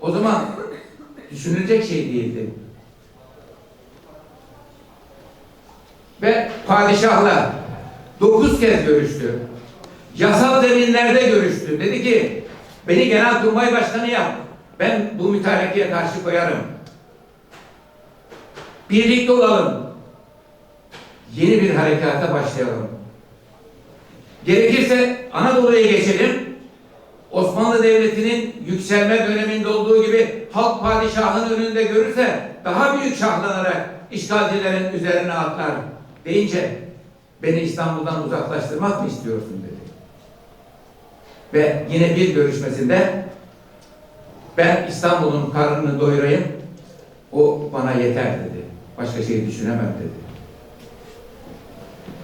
o zaman düşünülecek şey değildi. Ve padişahla dokuz kez görüştü. Yasal zeminlerde görüştü. Dedi ki beni Genelkurmay Başkanı yap. Ben bu mütarekeye karşı koyarım. Birlikte olalım. Yeni bir harekata başlayalım. Gerekirse Anadolu'ya geçelim. Osmanlı Devleti'nin yükselme döneminde olduğu gibi halk padişahın önünde görürse daha büyük şahlanarak işgalcilerin üzerine atlar deyince beni İstanbul'dan uzaklaştırmak mı istiyorsun dedi. Ve yine bir görüşmesinde ben İstanbul'un karnını doyurayım o bana yeter dedi. Başka şey düşünemem dedi.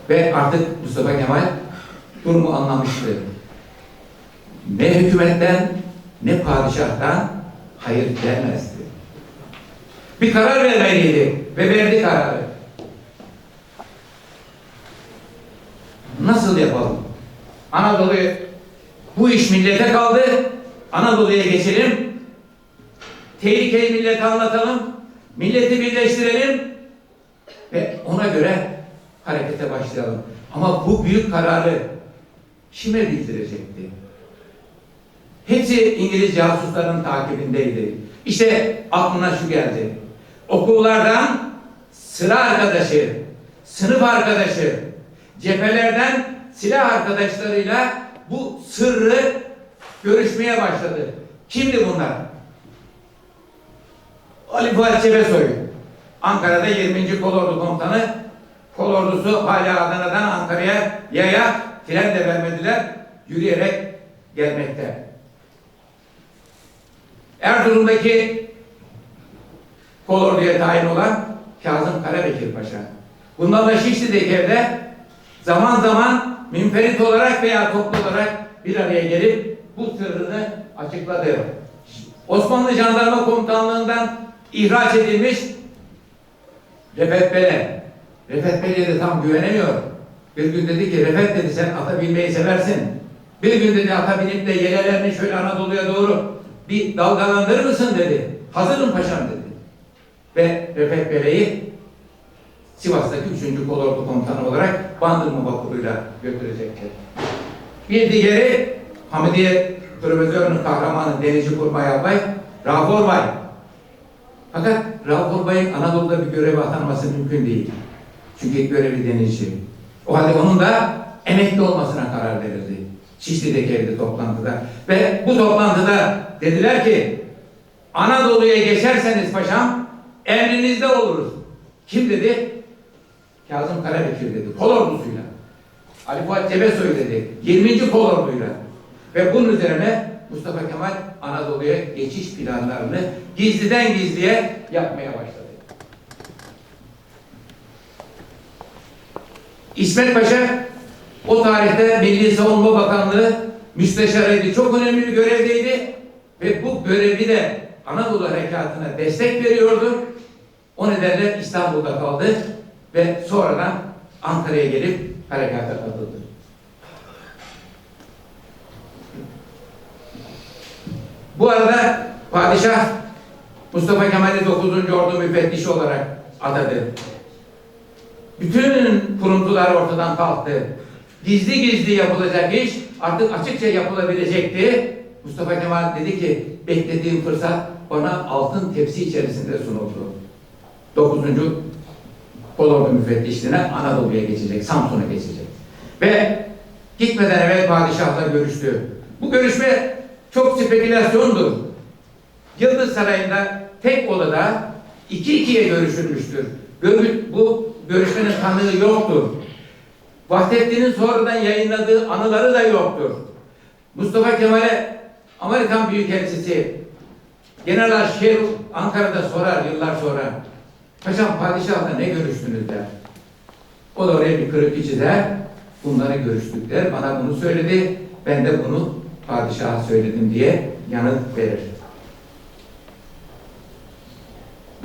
Ve artık Mustafa Kemal durumu anlamıştı. Ne hükümetten ne padişahtan hayır gelmezdi. Bir karar vermeliydi ve verdi kararı. Nasıl yapalım? Anadolu'yu bu iş millete kaldı. Anadolu'ya geçelim. Tehlikeyi millete anlatalım. Milleti birleştirelim ve ona göre harekete başlayalım. Ama bu büyük kararı kime bildirecekti? Hepsi İngiliz casusların takibindeydi. İşte aklına şu geldi. Okullardan sıra arkadaşı, sınıf arkadaşı, cephelerden silah arkadaşlarıyla bu sırrı görüşmeye başladı. Kimdi bunlar? Ali Fuat Çebesoy. Ankara'da 20. Kolordu Komutanı. Kolordusu hala Adana'dan Ankara'ya yaya tren de vermediler. Yürüyerek gelmekte. Erzurum'daki kolorduya tayin olan Kazım Karabekir Paşa. Bundan da Şişli'deki evde zaman zaman münferit olarak veya toplu olarak bir araya gelip bu sırrını açıkladı. Osmanlı Jandarma Komutanlığından ihraç edilmiş Refet Bele. Refet Bele'ye de tam güvenemiyor. Bir gün dedi ki Refet dedi sen ata binmeyi seversin. Bir gün dedi ata binip de yelelerini şöyle Anadolu'ya doğru bir dalgalandırır mısın dedi. Hazırım paşam dedi. Ve Refet Bele'yi Sivas'taki 3. Kolordu Komutanı olarak Bandırma vapuruyla götürecektir. Bir diğeri Hamidiye Profesörünün kahramanı Denizci Kurmay Albay Rauf Orbay. Fakat Rauf Orbay'ın Anadolu'da bir göreve atanması mümkün değil. Çünkü görevi denizci. O halde onun da emekli olmasına karar verildi. Şişli'deki evde toplantıda. Ve bu toplantıda dediler ki Anadolu'ya geçerseniz paşam emrinizde oluruz. Kim dedi? Kazım Karabekir dedi. Kol ordusuyla. Ali Fuat Cebesoy dedi. 20. kol orduyla. Ve bunun üzerine Mustafa Kemal Anadolu'ya geçiş planlarını gizliden gizliye yapmaya başladı. İsmet Paşa o tarihte Milli Savunma Bakanlığı müsteşarıydı. Çok önemli bir görevdeydi ve bu görevi de Anadolu Harekatı'na destek veriyordu. O nedenle İstanbul'da kaldı ve sonradan Ankara'ya gelip harekata katıldı. Bu arada padişah Mustafa Kemal'i 9. Ordu müfettişi olarak adadı. Bütün kuruntular ortadan kalktı. Gizli gizli yapılacak iş artık açıkça yapılabilecekti. Mustafa Kemal dedi ki beklediğim fırsat bana altın tepsi içerisinde sunuldu. 9. Kolordu müfettişliğine Anadolu'ya geçecek, Samsun'a geçecek. Ve gitmeden evvel padişahla görüştü. Bu görüşme çok spekülasyondur. Yıldız Sarayı'nda tek odada iki ikiye görüşülmüştür. Görü- Bu görüşmenin tanığı yoktur. Vahdettin'in sonradan yayınladığı anıları da yoktur. Mustafa Kemal'e Amerikan Büyükelçisi General Sherwood Ankara'da sorar yıllar sonra. Paşam padişahla ne görüştünüz der. O da oraya bir kırık çizer. Bunları görüştük der. Bana bunu söyledi. Ben de bunu padişaha söyledim diye yanıt verir.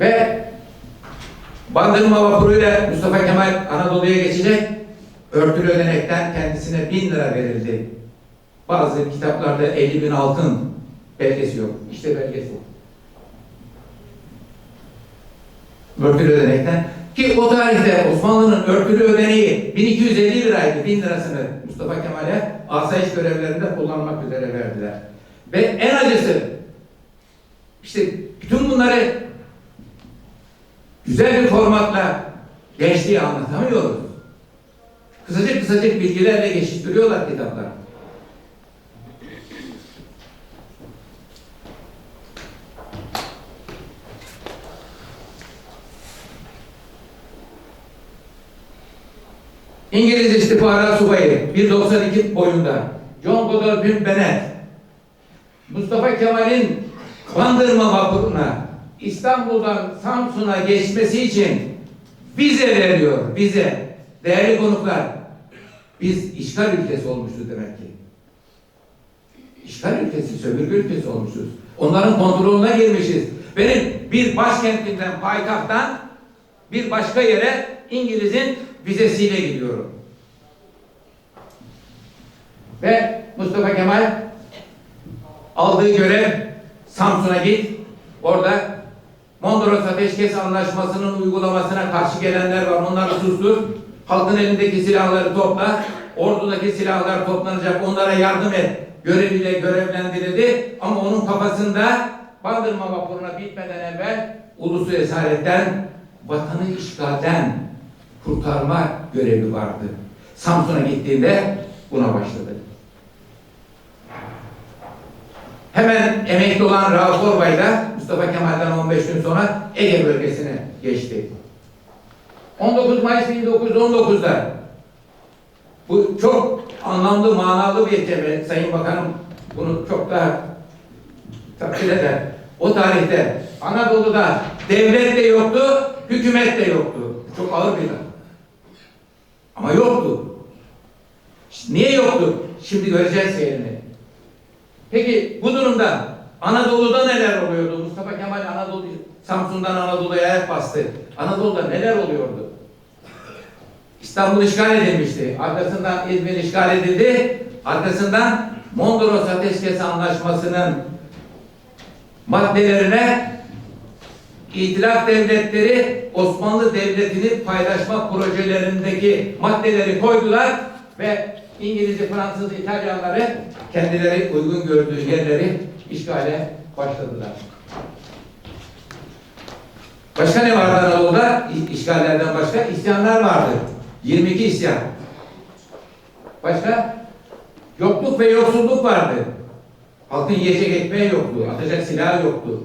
Ve Bandırma vapuruyla Mustafa Kemal Anadolu'ya geçecek. Örtülü ödenekten kendisine bin lira verildi. Bazı kitaplarda 50 bin altın belgesi yok. İşte belgesi. Örtülü ödenekten. Ki o tarihte Osmanlı'nın örtülü ödeneği 1250 liraydı. 1000 lirasını Mustafa Kemal'e asayiş görevlerinde kullanmak üzere verdiler. Ve en acısı işte bütün bunları güzel bir formatla geçtiği anlatamıyoruz. Kısacık kısacık bilgilerle geçiştiriyorlar kitapları. İngiliz istihbarat subayı 1.92 boyunda John Godolphin Bennett Mustafa Kemal'in Bandırma vapuruna İstanbul'dan Samsun'a geçmesi için vize veriyor, vize. Değerli konuklar, biz işgal ülkesi olmuşuz demek ki. İşgal ülkesi, sömürge ülkesi olmuşuz. Onların kontrolüne girmişiz. Benim bir başkentimden, payitahttan bir başka yere İngiliz'in vizesiyle gidiyorum. Ve Mustafa Kemal aldığı görev Samsun'a git. Orada Mondros Ateşkes Anlaşması'nın uygulamasına karşı gelenler var. Onları sustur. Halkın elindeki silahları topla. Ordudaki silahlar toplanacak. Onlara yardım et. Göreviyle görevlendirildi. Ama onun kafasında Bandırma vapuruna bitmeden evvel ulusu esaretten, vatanı işgalden kurtarma görevi vardı. Samsun'a gittiğinde buna başladı. Hemen emekli olan Rauf Orbay da Mustafa Kemal'den 15 gün sonra Ege bölgesine geçti. 19 Mayıs 1919'da bu çok anlamlı, manalı bir cemre. Sayın Bakanım bunu çok daha takdir eder. O tarihte Anadolu'da devlet de yoktu, hükümet de yoktu. Çok ağır bir laf. Ama yoktu. Niye yoktu? Şimdi göreceğiz seyrini. Peki bu durumda Anadolu'da neler oluyordu? Mustafa Kemal Anadolu, Samsun'dan Anadolu'ya ayak bastı. Anadolu'da neler oluyordu? İstanbul işgal edilmişti. Arkasından İzmir işgal edildi. Arkasından Mondros Ateşkes Anlaşması'nın maddelerine İtilaf devletleri Osmanlı Devleti'ni paylaşma projelerindeki maddeleri koydular ve İngilizce, Fransız, İtalyanları kendileri uygun gördüğü yerleri işgale başladılar. Başka ne vardı Anadolu'da? İşgallerden başka isyanlar vardı. 22 isyan. Başka? Yokluk ve yoksulluk vardı. Halkın yiyecek ekmeği yoktu, atacak silah yoktu.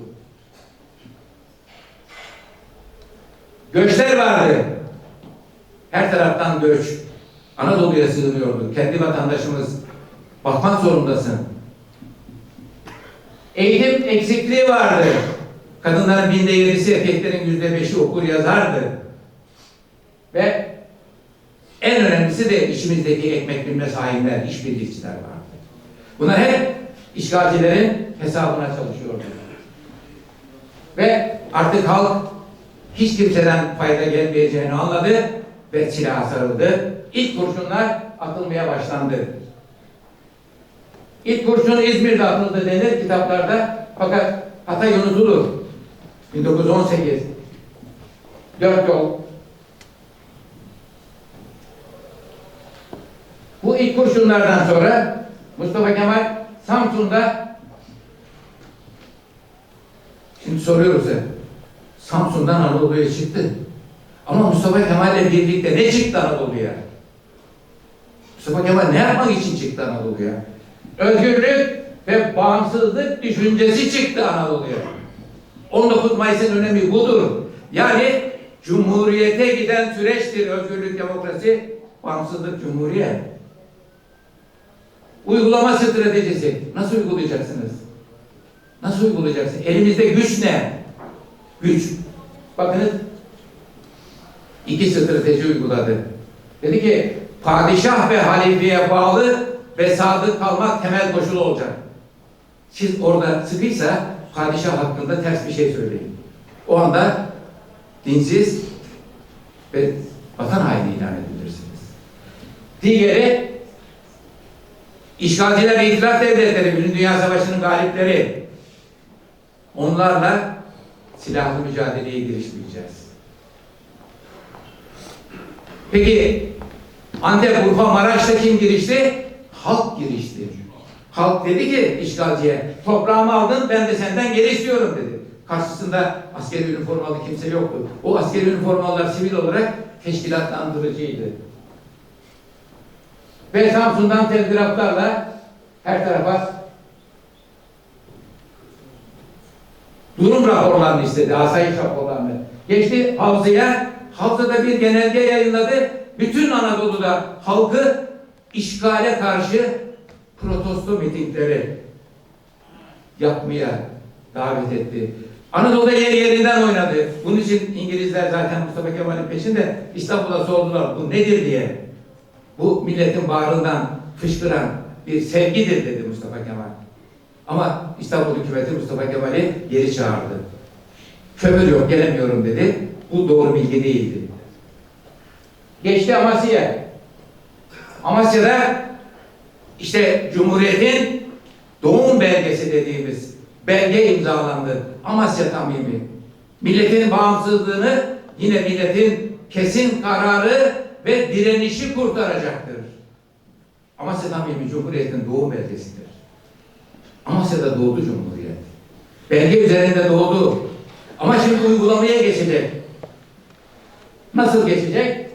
Göçler vardı. Her taraftan göç. Anadolu'ya sığınıyordu. Kendi vatandaşımız bakmak zorundasın. Eğitim eksikliği vardı. Kadınların binde yedisi, erkeklerin yüzde beşi okur yazardı. Ve en önemlisi de işimizdeki ekmek bilme sahipler, işbirlikçiler vardı. Bunlar hep işgalcilerin hesabına çalışıyordu. Ve artık halk hiç kimseden fayda gelmeyeceğini anladı ve silaha sarıldı. İlk kurşunlar atılmaya başlandı. İlk kurşun İzmir'de atıldı denir kitaplarda fakat Hatay unutulur. 1918 Dört yol Bu ilk kurşunlardan sonra Mustafa Kemal Samsun'da şimdi soruyoruz hep Samsun'dan Anadolu'ya çıktı. Ama Mustafa Kemal'le birlikte ne çıktı Anadolu'ya? Mustafa Kemal ne yapmak için çıktı Anadolu'ya? Özgürlük ve bağımsızlık düşüncesi çıktı Anadolu'ya. 19 Mayıs'ın önemi budur. Yani Cumhuriyete giden süreçtir özgürlük, demokrasi, bağımsızlık, cumhuriyet. Uygulama stratejisi. Nasıl uygulayacaksınız? Nasıl uygulayacaksınız? Elimizde güç ne? Güç. Bakınız iki strateji uyguladı. Dedi ki padişah ve halifeye bağlı ve sadık kalmak temel koşul olacak. Siz orada sıkıysa padişah hakkında ters bir şey söyleyin. O anda dinsiz ve vatan haini ilan edilirsiniz. Diğeri işgalciler ve itilaf devletleri, Birinci Dünya Savaşı'nın galipleri onlarla silahlı mücadeleye girişmeyeceğiz. Peki Antep, Urfa, Maraş'ta kim girişti? Halk girişti. Halk dedi ki işgalciye, toprağımı aldın ben de senden geri istiyorum dedi. Karşısında askeri üniformalı kimse yoktu. O askeri üniformalılar sivil olarak teşkilatlandırıcıydı. Ve Samsun'dan telgraflarla her tarafa durum raporlarını istedi, asayiş raporlarını. Geçti Havza'ya, Havza'da bir genelge yayınladı. Bütün Anadolu'da halkı işgale karşı protesto mitingleri yapmaya davet etti. Anadolu'da yer yerinden oynadı. Bunun için İngilizler zaten Mustafa Kemal'in peşinde İstanbul'a sordular bu nedir diye. Bu milletin bağrından fışkıran bir sevgidir dedi Mustafa Kemal. Ama İstanbul hükümeti Mustafa Kemal'i geri çağırdı. Kömür yok gelemiyorum dedi. Bu doğru bilgi değildi. Geçti Amasya'ya. Amasya'da işte Cumhuriyet'in doğum belgesi dediğimiz belge imzalandı. Amasya Tamimi. Milletin bağımsızlığını yine milletin kesin kararı ve direnişi kurtaracaktır. Amasya Tamimi Cumhuriyet'in doğum belgesidir. Amasya'da doğdu Cumhuriyet. Belge üzerinde doğdu. Ama şimdi uygulamaya geçecek. Nasıl geçecek?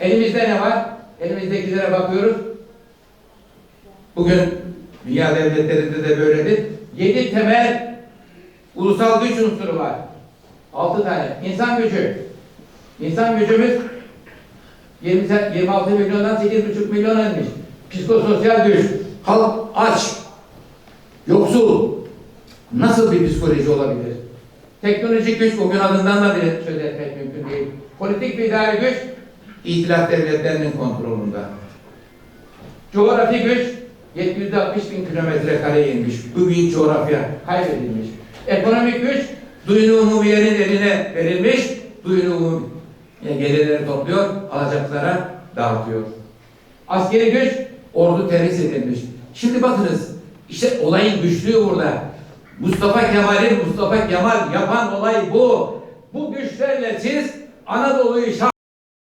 Elimizde ne var? Elimizdekilere bakıyoruz. Bugün dünya devletlerinde de böyledir. Yedi temel ulusal güç unsuru var. Altı tane. İnsan gücü. İnsan gücümüz 20, 26 milyondan 8,5 milyon inmiş. Psikososyal güç. Halk aç. Yoksul. Nasıl bir psikoloji olabilir? Teknolojik güç bugün adından da bile söz etmek mümkün değil. Politik bir idari güç İtilaf devletlerinin kontrolünde. Coğrafi güç 760 bin kilometre kare inmiş. Bu büyük coğrafya kaybedilmiş. Ekonomik güç duyunu umumiyenin eline verilmiş. Duyunu yani gelirleri topluyor, alacaklara dağıtıyor. Askeri güç ordu terhis edilmiş. Şimdi bakınız işte olayın güçlüğü burada. Mustafa Kemal'in Mustafa Kemal yapan olay bu. Bu güçlerle siz Anadolu'yu